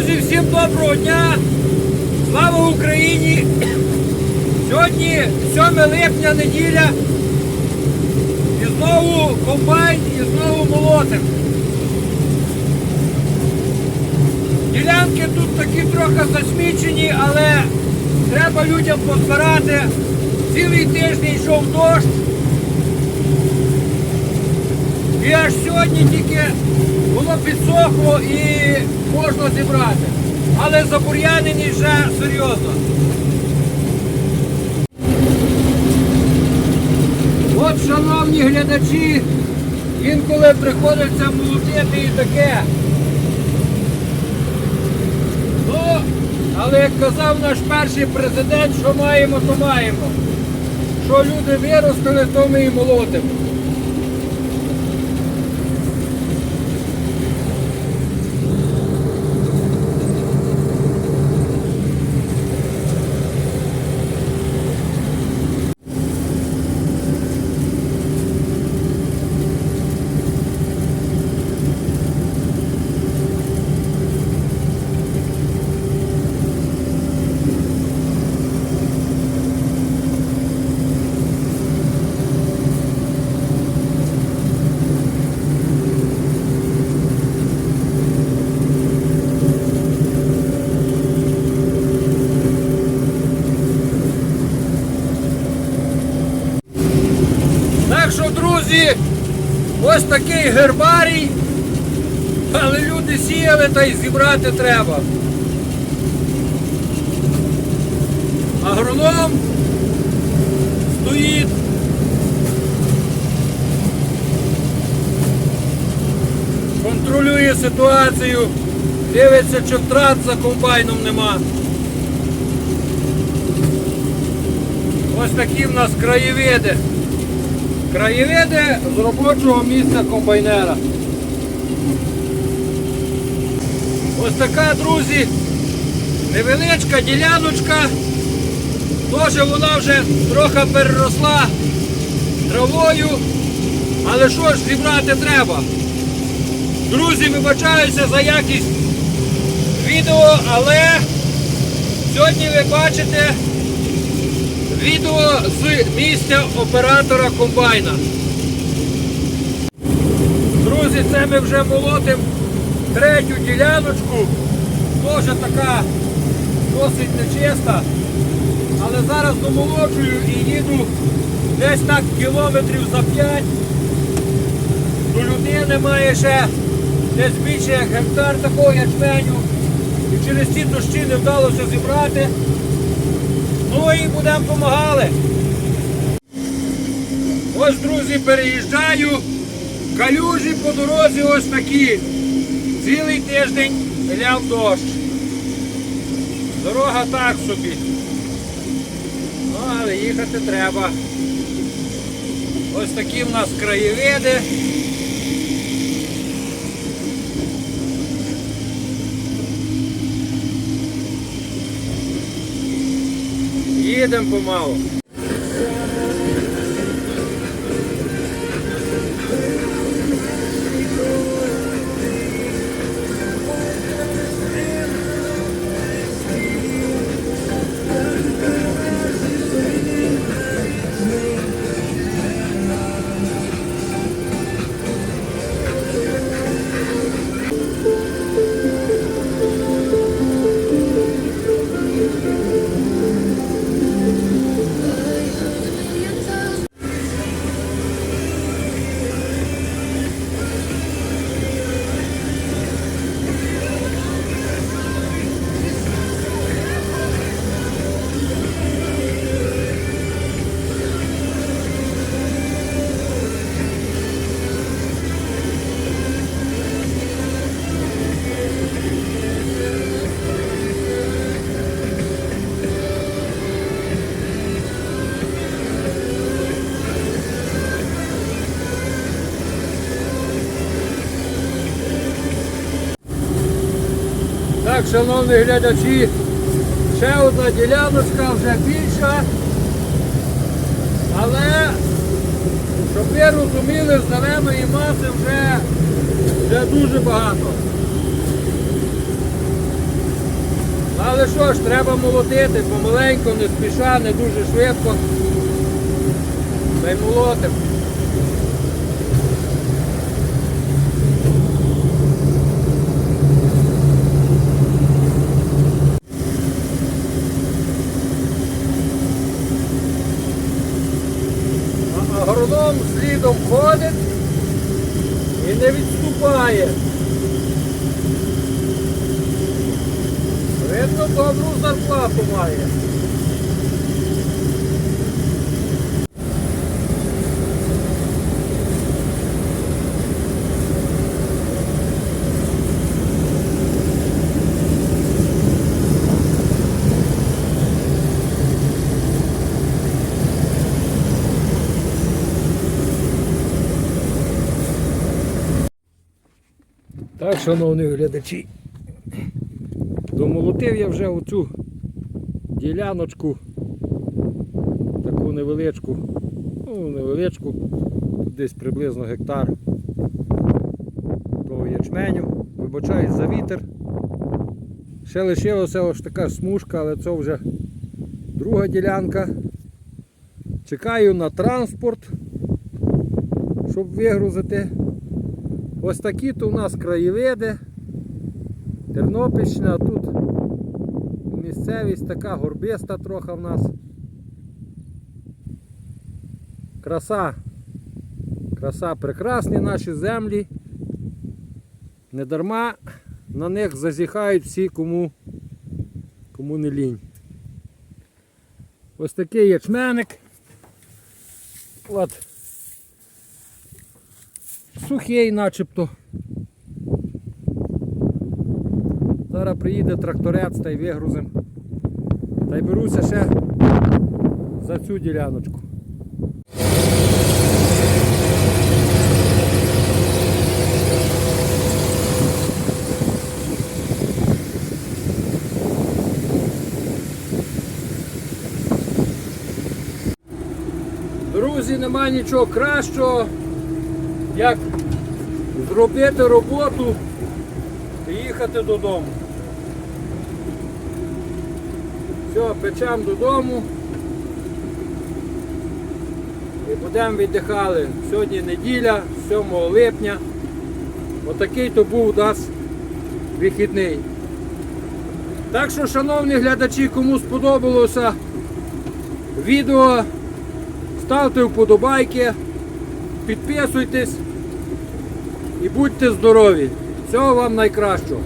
Друзі, всім доброго дня! Слава Україні! Сьогодні 7 липня, неділя. І знову комбайн, і знову молотим. Ділянки тут такі трохи засмічені, але треба людям позбирати. Цілий тиждень йшов дощ. І аж сьогодні тільки воно підсохло і можна зібрати. Але забур'янені вже серйозно. От, шановні глядачі, інколи приходиться молотити і таке. Ну, але як казав наш перший президент, що маємо, то маємо. Що люди виростили, то ми і молотимо. Так що, друзі, ось такий гербарій, але люди сіяли та й зібрати треба. Агроном стоїть. Контролює ситуацію, дивиться, чи втрат за комбайном нема. Ось такі в нас краєвиди. Краєвиди з робочого місця комбайнера. Ось така, друзі, невеличка діляночка. Тоже вона вже трохи переросла травою. Але що ж зібрати треба? Друзі, вибачаюся за якість відео, але сьогодні ви бачите Відео з місця оператора комбайна. Друзі, це ми вже молотимо третю діляночку. Теж така досить нечиста. Але зараз домолоджую і їду десь так кілометрів за 5. До людини має ще десь більше як гектар такого ячменю. І через ці дощі не вдалося зібрати. Ну і будемо допомагали. Ось, друзі, переїжджаю. Калюжі по дорозі ось такі. Цілий тиждень ляв дощ. Дорога так собі. Ну, але їхати треба. Ось такі в нас краєвиди. Їдемо помалу. Так, шановні глядачі, ще одна діляночка вже більша. Але, щоб ви розуміли, зеленої маси вже, вже дуже багато. Але що ж, треба молотити, помаленьку, не спіша, не дуже швидко. Та й молотим. А агроном слідом ходить і не відступає. Видно, добру зарплату має. Так, шановні глядачі, домолотив я вже оцю діляночку, таку невеличку, ну невеличку, десь приблизно гектар того ячменю. Вибачаюсь за вітер. Ще лишилася ось така смужка, але це вже друга ділянка. Чекаю на транспорт, щоб вигрузити. Ось такі то у нас краєвиди. Тернопільщина, тут місцевість така горбиста трохи в нас. Краса. Краса прекрасні наші землі. Недарма на них зазіхають всі, кому, кому не лінь. Ось такий ячменник. От. Сухий начебто. Зараз приїде тракторець та й вигрузим. Та й беруся ще за цю діляночку. Друзі, нема нічого кращого, як зробити роботу і їхати додому. Все, печемо додому. І будемо віддихали. Сьогодні неділя, 7 липня. Отакий то був у нас вихідний. Так що, шановні глядачі, кому сподобалося відео, ставте вподобайки, підписуйтесь і будьте здорові. Всього вам найкращого.